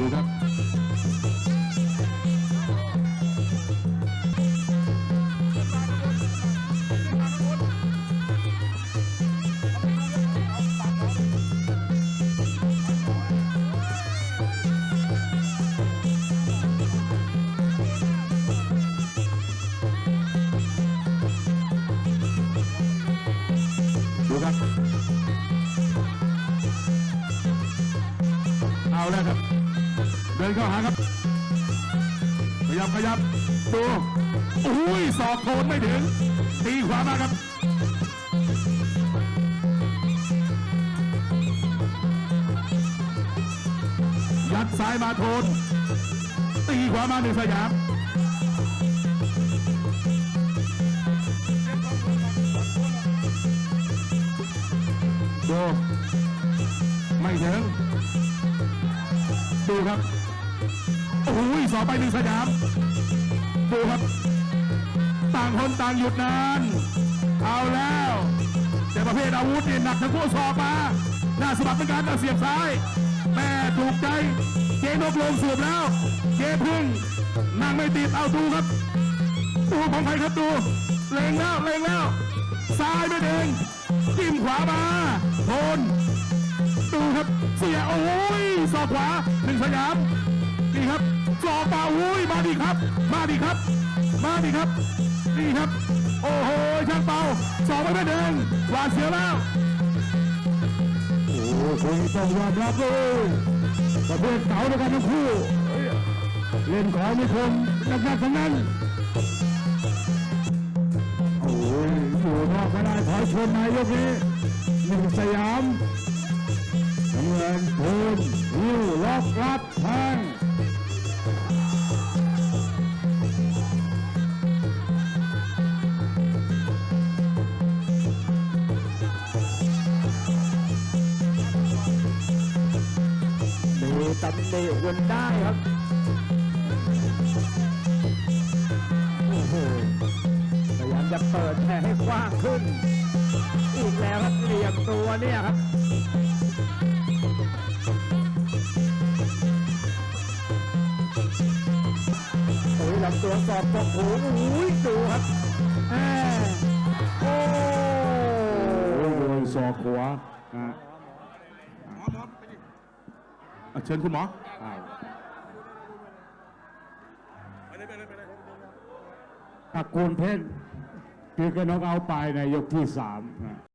ดูครับดูครับ เอาแล้วครับ ดินเข้าหาครับ ขยับขยับดูอุ้ยสอกโคนไม่ถึง ตีขวามาครับยัดซ้ายมาโทน ตีขวามาหนึ่งสยามดูไม่ถึงดูครับ โอ้ยสอบไปหนึ่งสยามดูครับ ต่างคนต่างหยุดนานเอาแล้ว แต่ประเภทอาวุธนี่หนักทั้งคู่สอบมาหน้าสะบัดเป็นการเสียบซ้าย แม่ถูกใจ เจนกลงสูบแล้ว เจพึ่งนั่งไม่ติดเอาดูครับ ดูของใครครับดูเล็งแล้วเล็งแล้วซ้ายไม่เด้งจิ้มขวามาโทนดูครับเสียโอ้ยศอกขวาหนึ่งสยาม นี่ครับศอกเปล่าอุ้ยมาดิครับ มาดิครับ มาดิครับ นี่ครับ โอ้โหช่างเป่าสองไม่ได้เดินหวาเสียแล้ว โอ้โหคุณต้องยอมรับเลยประเภทเก่าด้วยกันทั้งคู่เฮ้ยเล่นของไม่คมหนักๆทั้งนั้น โอ้ยอยู่นอกไม่ได้ขอชนนายกนี้หนึ่งสยามน้ำเงินโทนยิ้วล็อกรัด แทงมีตำหนิวนได้ครับ โอ้โห พยายามจะเปิดแผลให้กว้างขึ้น อีกแล้วครับเหลี่ยมตัวเนี่ยครับโอ้ยลำตัวสอบกบหูอุ้ยดูครับโอ้โอ้ยโดนศอกขวา อะอะเชิญคุณหมออ้าวตระกูลเพชรคือกระนกเอาไปในยกที่สามนะ